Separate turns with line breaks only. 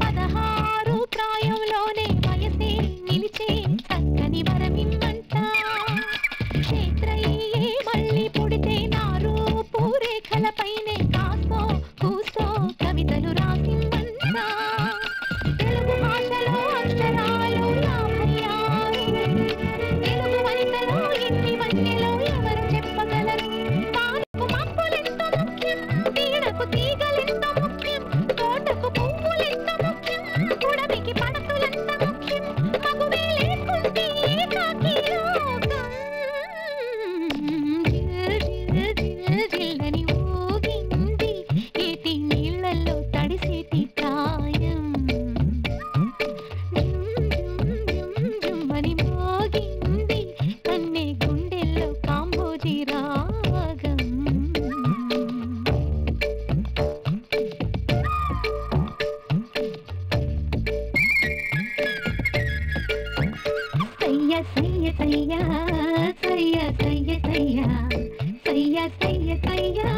పదహారు ప్రాయంలోనే వయసే నిలిచే చక్కని వరం आपकी సయ్యా సయ్యా సయ్య సయ్యా సయ్యా సయ్య సయ్యా